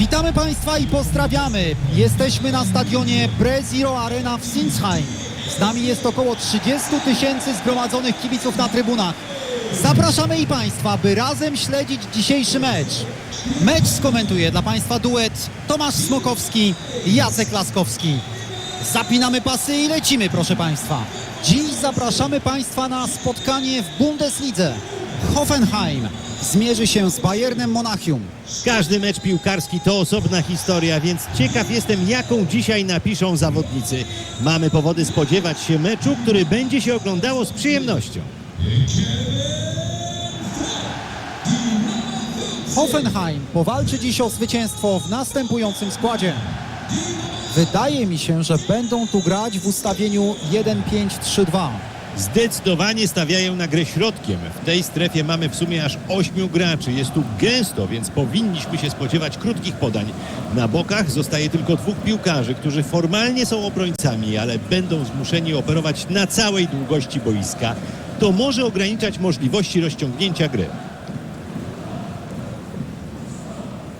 Witamy Państwa i pozdrawiamy. Jesteśmy na stadionie Preziro Arena w Sinsheim. Z nami jest około 30 tysięcy zgromadzonych kibiców na trybunach. Zapraszamy i Państwa, by razem śledzić dzisiejszy mecz. Mecz skomentuje dla Państwa duet Tomasz Smokowski i Jacek Laskowski. Zapinamy pasy i lecimy, proszę Państwa. Dziś zapraszamy Państwa na spotkanie w Bundeslidze. Hoffenheim zmierzy się z Bayernem Monachium. Każdy mecz piłkarski to osobna historia, więc ciekaw jestem, jaką dzisiaj napiszą zawodnicy. Mamy powody spodziewać się meczu, który będzie się oglądało z przyjemnością. Hoffenheim powalczy dziś o zwycięstwo w następującym składzie. Wydaje mi się, że będą tu grać w ustawieniu 1-5-3-2. Zdecydowanie stawiają na grę środkiem. W tej strefie mamy w sumie aż ośmiu graczy. Jest tu gęsto, więc powinniśmy się spodziewać krótkich podań. Na bokach zostaje tylko dwóch piłkarzy, którzy formalnie są obrońcami, ale będą zmuszeni operować na całej długości boiska. To może ograniczać możliwości rozciągnięcia gry.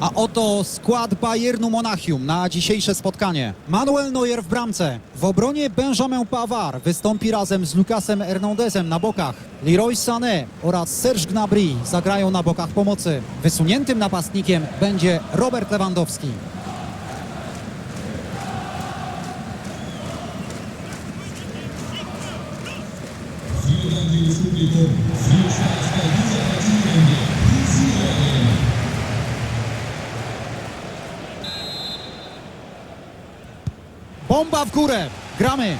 A oto skład Bayernu Monachium na dzisiejsze spotkanie. Manuel Neuer w bramce. W obronie Benjamin Pavard wystąpi razem z Lucasem Hernandezem na bokach. Leroy Sané oraz Serge Gnabry zagrają na bokach pomocy. Wysuniętym napastnikiem będzie Robert Lewandowski. Bomba w górę. Gramy.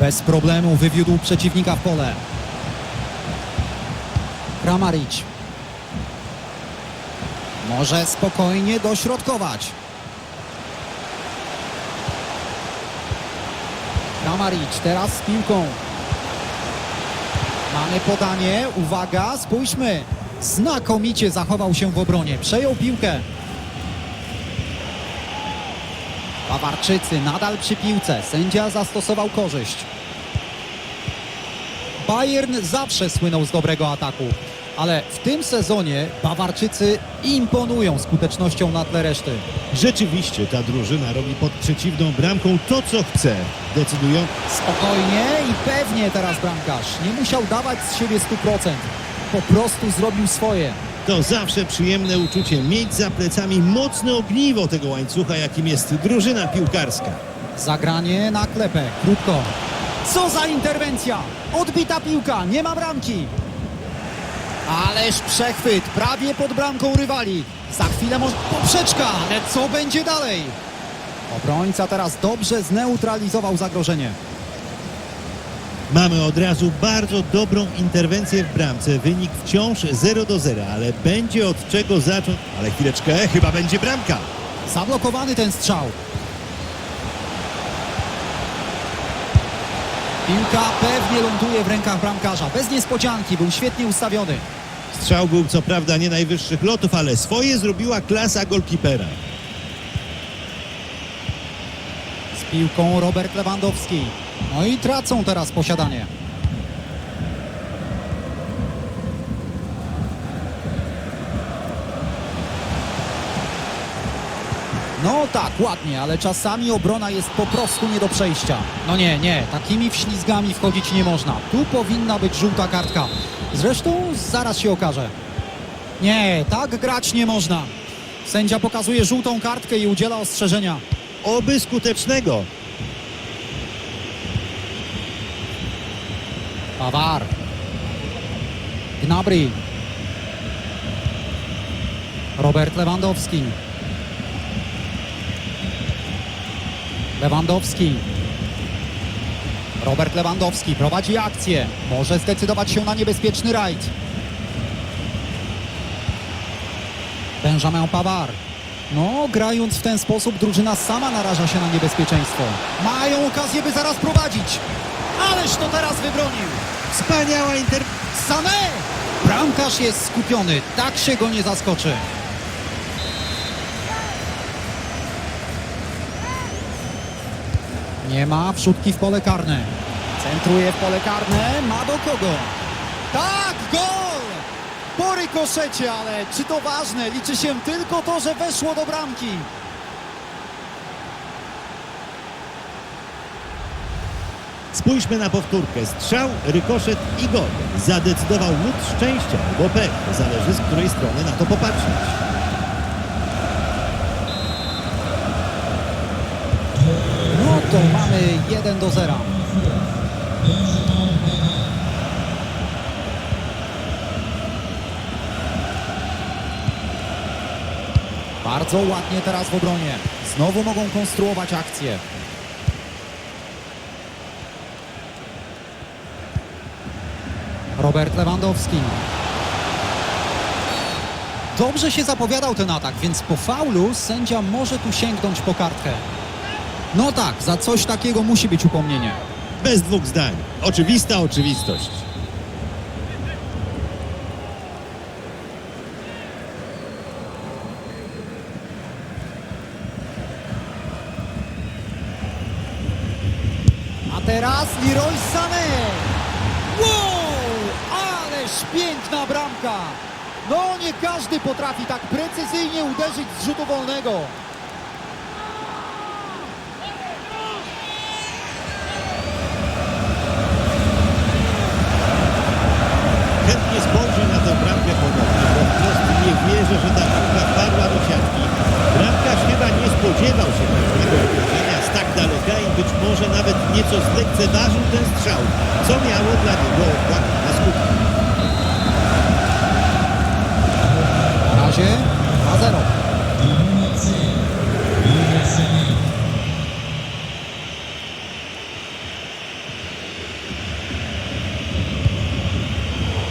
Bez problemu wywiódł przeciwnika w pole. Kramaric. Może spokojnie dośrodkować. Kramaric teraz z piłką. Mamy podanie. Uwaga, spójrzmy. Znakomicie zachował się w obronie. Przejął piłkę. Bawarczycy nadal przy piłce. Sędzia zastosował korzyść. Bayern zawsze słynął z dobrego ataku, ale w tym sezonie Bawarczycy imponują skutecznością na tle reszty. Rzeczywiście ta drużyna robi pod przeciwną bramką to, co chce. Decydują Spokojnie i pewnie teraz bramkarz. Nie musiał dawać z siebie 100%. Po prostu zrobił swoje. To zawsze przyjemne uczucie mieć za plecami mocne ogniwo tego łańcucha, jakim jest drużyna piłkarska. Zagranie na klepę, krótko. Co za interwencja! Odbita piłka, nie ma bramki. Ależ przechwyt, prawie pod bramką rywali. Za chwilę może poprzeczka, ale co będzie dalej? Obrońca teraz dobrze zneutralizował zagrożenie. Mamy od razu bardzo dobrą interwencję w bramce. Wynik wciąż 0 do 0, ale będzie od czego zacząć. Ale chwileczkę, chyba będzie bramka. Zablokowany ten strzał. Piłka pewnie ląduje w rękach bramkarza. Bez niespodzianki, był świetnie ustawiony. Strzał był co prawda nie najwyższych lotów, ale swoje zrobiła klasa golkipera. Z piłką Robert Lewandowski. No i tracą teraz posiadanie. No tak, ładnie, ale czasami obrona jest po prostu nie do przejścia. No nie, nie, takimi wślizgami wchodzić nie można. Tu powinna być żółta kartka. Zresztą zaraz się okaże. Nie, tak grać nie można. Sędzia pokazuje żółtą kartkę i udziela ostrzeżenia. Oby skutecznego. Pawar. Gnabry. Robert Lewandowski. Lewandowski. Robert Lewandowski prowadzi akcję. Może zdecydować się na niebezpieczny rajd. Benjamin Pawar. No, grając w ten sposób, drużyna sama naraża się na niebezpieczeństwo. Mają okazję, by zaraz prowadzić. Ależ to teraz wybronił. Wspaniała inter... Sané! Bramkarz jest skupiony, tak się go nie zaskoczy. Nie ma wrzutki w pole karne. Centruje w pole karne, ma do kogo? Tak, gol! Po rykoszecie, ale czy to ważne? Liczy się tylko to, że weszło do bramki. Spójrzmy na powtórkę. Strzał, rykoszet i gol. Zadecydował lód szczęścia albo pech. Zależy z której strony na to popatrzeć. No to mamy 1 do 0. Bardzo ładnie teraz w obronie. Znowu mogą konstruować akcję. Robert Lewandowski. Dobrze się zapowiadał ten atak, więc po faulu sędzia może tu sięgnąć po kartkę. No tak, za coś takiego musi być upomnienie. Bez dwóch zdań. Oczywista oczywistość. A teraz Leroy Sané. Wow! Ależ piękna bramka. No nie każdy potrafi tak precyzyjnie uderzyć z rzutu wolnego. Chętnie spojrzę na tę bramkę ponownie, bo po prostu nie wierzę, że ta piłka wpadła do siatki. Bramkarz chyba nie spodziewał się takiego uderzenia z tak daleka i być może nieco zlekceważył ten strzał, co miało dla niego ogromne skutki. Na razie 2-0.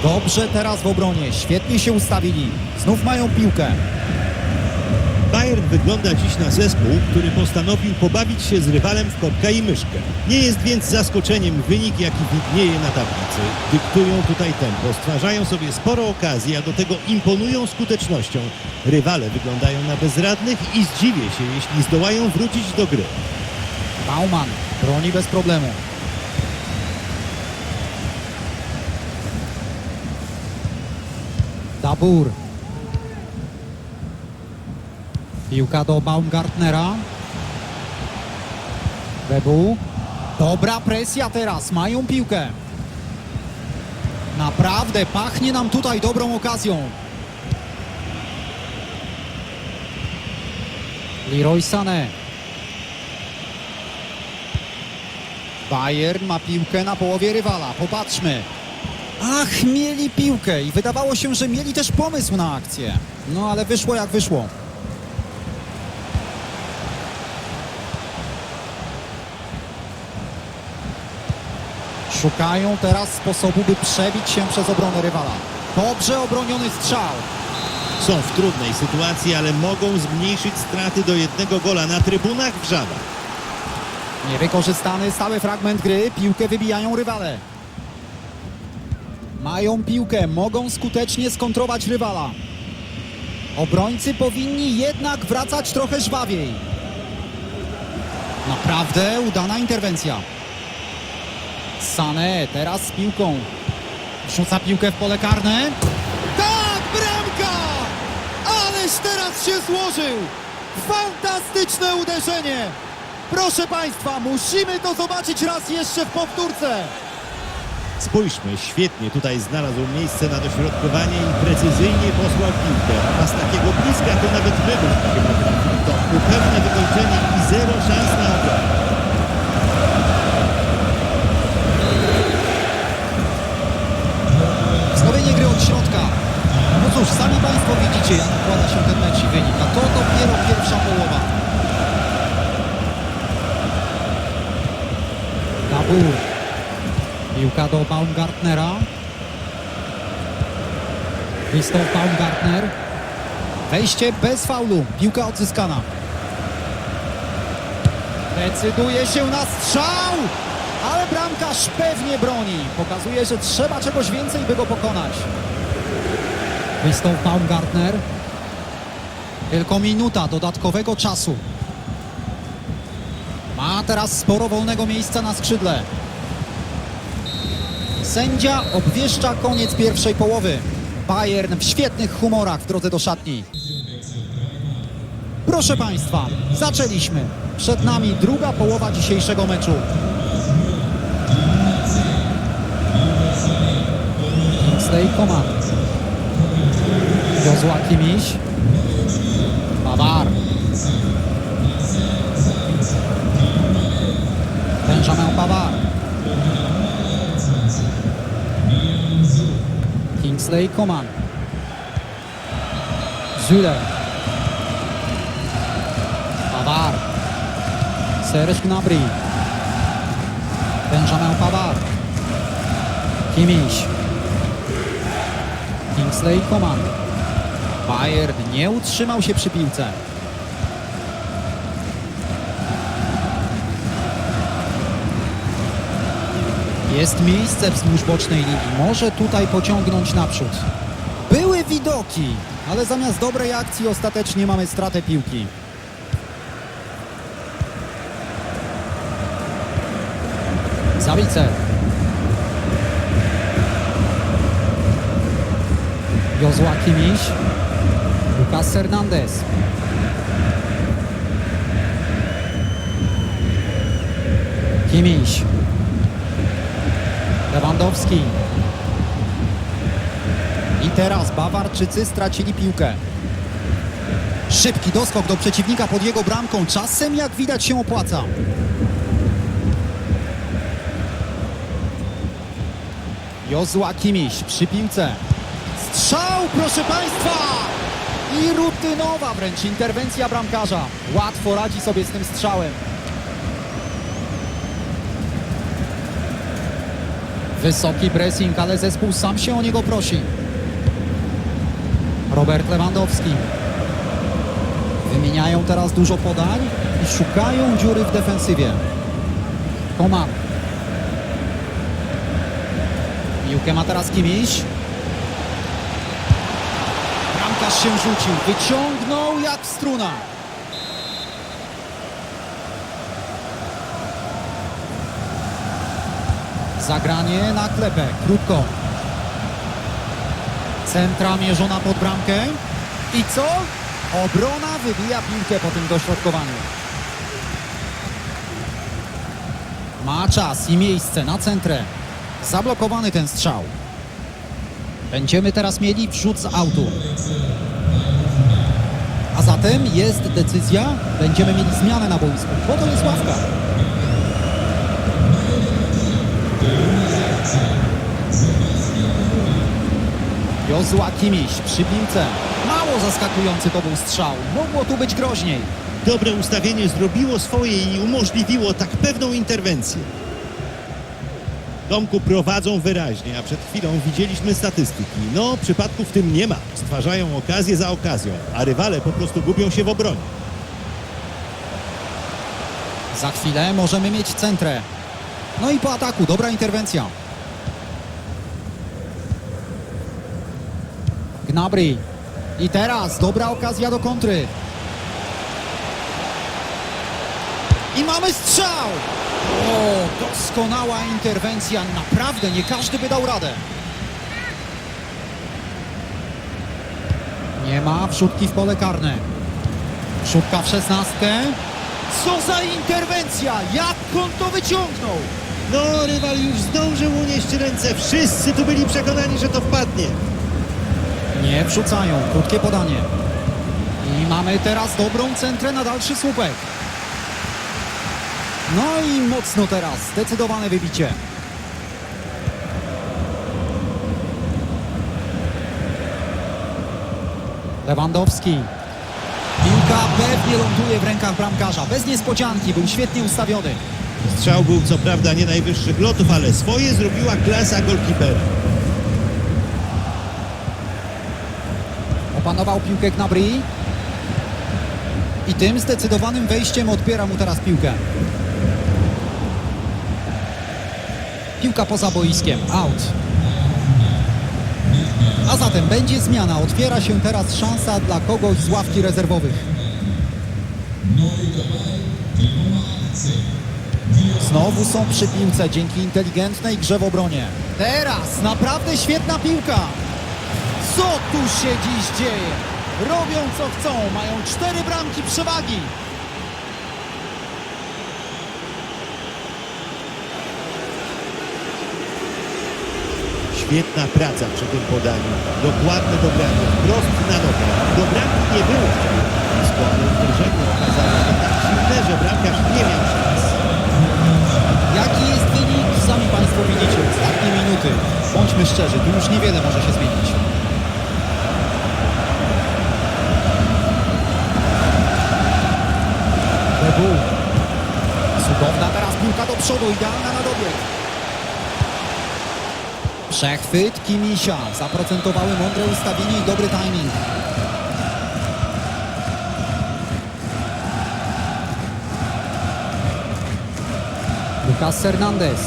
Dobrze teraz w obronie, świetnie się ustawili. Znów mają piłkę. Bayern wygląda dziś na zespół, który postanowił pobawić się z rywalem w kotka i myszkę. Nie jest więc zaskoczeniem wynik, jaki widnieje na tablicy. Dyktują tutaj tempo, stwarzają sobie sporo okazji, a do tego imponują skutecznością. Rywale wyglądają na bezradnych i zdziwię się, jeśli zdołają wrócić do gry. Bauman broni bez problemu. Dabur. Piłka do Baumgartnera. Webu. Dobra presja teraz, mają piłkę. Naprawdę pachnie nam tutaj dobrą okazją. Leroy Sané. Bayern ma piłkę na połowie rywala. Popatrzmy. Ach, mieli piłkę i wydawało się, że mieli też pomysł na akcję. No ale wyszło jak wyszło. Szukają teraz sposobu, by przebić się przez obronę rywala. Dobrze obroniony strzał. Są w trudnej sytuacji, ale mogą zmniejszyć straty do jednego gola na trybunach Wrzawa. Niewykorzystany stały fragment gry. Piłkę wybijają rywale. Mają piłkę, mogą skutecznie skontrować rywala. Obrońcy powinni jednak wracać trochę żwawiej. Naprawdę udana interwencja. Sané teraz z piłką. Wrzuca piłkę w pole karne. Tak, bramka! Ależ teraz się złożył! Fantastyczne uderzenie! Proszę Państwa, musimy to zobaczyć raz jeszcze w powtórce. Spójrzmy, świetnie tutaj znalazł miejsce na dośrodkowanie i precyzyjnie posłał piłkę. A z takiego bliska to nawet byśmy nie potrafili. To upewne wykończenie i zero szans na obronę. Wznowienie gry od środka. No cóż, sami Państwo widzicie, jak układa się ten mecz i wynik. A to dopiero pierwsza połowa. Dabur. Piłka do Baumgartnera. Krzysztof Baumgartner. Wejście bez faulu. Piłka odzyskana. Decyduje się na strzał! Ale bramkarz pewnie broni. Pokazuje, że trzeba czegoś więcej, by go pokonać. Christoph Baumgartner. Tylko minuta dodatkowego czasu. Ma teraz sporo wolnego miejsca na skrzydle. Sędzia obwieszcza koniec pierwszej połowy. Bayern w świetnych humorach w drodze do szatni. Proszę Państwa, zaczęliśmy. Przed nami druga połowa dzisiejszego meczu. Kingsley Coman. Jozła Kimiś. Pawar. Benjamin Pawar. Kingsley Coman. Züler. Pavard. Serge Gnabry. Benjamin Pavard. Kimmich. Kingsley Coman. Bayern nie utrzymał się przy piłce. Jest miejsce wzdłuż bocznej linii. Może tutaj pociągnąć naprzód. Były widoki, ale zamiast dobrej akcji ostatecznie mamy stratę piłki. Zawice. Jozła Kimiś. Lucas Hernandez. Kimiś. Lewandowski. I teraz Bawarczycy stracili piłkę. Szybki doskok do przeciwnika pod jego bramką. Czasem, jak widać, się opłaca. Jozła Kimiś przy piłce. Strzał, proszę Państwa! I rutynowa wręcz interwencja bramkarza. Łatwo radzi sobie z tym strzałem. Wysoki pressing, ale zespół sam się o niego prosi. Robert Lewandowski. Wymieniają teraz dużo podań i szukają dziury w defensywie. Koman. Piłkę ma teraz Kimiś. Bramkarz się rzucił, wyciągnął jak struna. Zagranie na klepę, krótko. Centra mierzona pod bramkę. I co? Obrona wybija piłkę po tym dośrodkowaniu. Ma czas i miejsce na centrę. Zablokowany ten strzał. Będziemy teraz mieli wrzut z autu. A zatem jest decyzja, będziemy mieli zmianę na boisku. Po to jest ławka. Jozła Kimiś przy piłce. Mało zaskakujący to był strzał. Mogło tu być groźniej. Dobre ustawienie zrobiło swoje i umożliwiło tak pewną interwencję. Tomku prowadzą wyraźnie, a przed chwilą widzieliśmy statystyki. No, przypadków w tym nie ma. Stwarzają okazję za okazją, a rywale po prostu gubią się w obronie. Za chwilę możemy mieć centrę. No i po ataku, dobra interwencja. Gnabry. I teraz dobra okazja do kontry. I mamy strzał! O, doskonała interwencja. Naprawdę nie każdy by dał radę. Nie ma wrzutki w pole karne. Wrzutka w szesnastkę. Co za interwencja! Jak on to wyciągnął? No, rywal już zdążył unieść ręce. Wszyscy tu byli przekonani, że to wpadnie. Nie wrzucają. Krótkie podanie. I mamy teraz dobrą centrę na dalszy słupek. No i mocno teraz. Zdecydowane wybicie. Lewandowski. Piłka pewnie ląduje w rękach bramkarza. Bez niespodzianki. Był świetnie ustawiony. Strzał był co prawda nie najwyższych lotów, ale swoje zrobiła klasa golkipera. Opanował piłkę Gnabry. I tym zdecydowanym wejściem odbiera mu teraz piłkę. Piłka poza boiskiem. Out. A zatem będzie zmiana. Otwiera się teraz szansa dla kogoś z ławki rezerwowych. Znowu są przy piłce dzięki inteligentnej grze w obronie. Teraz naprawdę świetna piłka. Co tu się dziś dzieje? Robią co chcą, mają cztery bramki przewagi. Świetna praca przy tym podaniu. Dokładne dobranie, wprost na nogę. Do bramki nie było. Składy uderzenia okazały się tak silne, że bramkarz nie miał szans. Jaki jest wynik? Sami Państwo widzicie. Ostatnie minuty. Bądźmy szczerzy, tu już niewiele może się zmienić. Cudowna teraz piłka do przodu, idealna na dobieg. Przechwyt Kimisia. Zaprocentowały mądre ustawienie i dobry timing. Lucas Hernandez.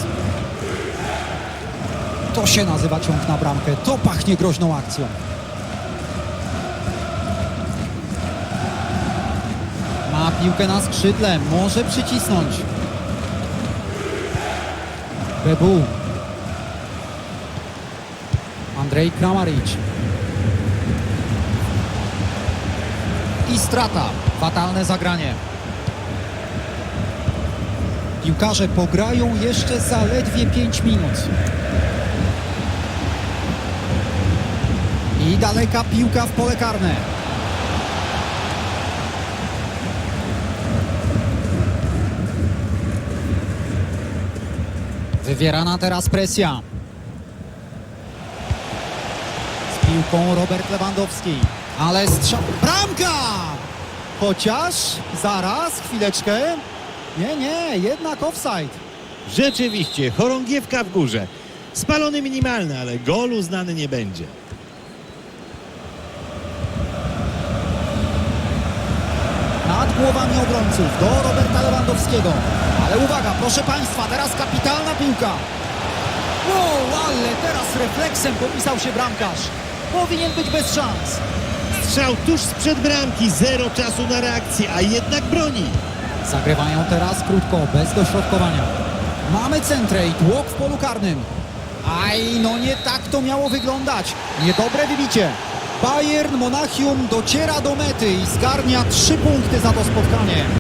To się nazywa ciąg na bramkę. To pachnie groźną akcją. Ma piłkę na skrzydle. Może przycisnąć. Bebu. Andrzej Kramaric. I strata. Fatalne zagranie. Piłkarze pograją jeszcze zaledwie 5 minut. I daleka piłka w pole karne. Wywierana teraz presja. Z piłką Robert Lewandowski. Ale strzał. Bramka! Chociaż zaraz, chwileczkę. Nie, nie, jednak offside. Rzeczywiście, chorągiewka w górze. Spalony minimalny, ale gol uznany nie będzie. Nad głowami obrońców do Roberta Lewandowskiego. Ale uwaga, proszę Państwa, teraz kapitalna piłka. Wow, ale teraz refleksem popisał się bramkarz. Powinien być bez szans. Strzał tuż sprzed bramki, zero czasu na reakcję, a jednak broni. Zagrywają teraz krótko, bez dośrodkowania. Mamy centrę i tłok w polu karnym. Aj, no nie tak to miało wyglądać. Niedobre wybicie. Bayern Monachium dociera do mety i zgarnia trzy punkty za to spotkanie.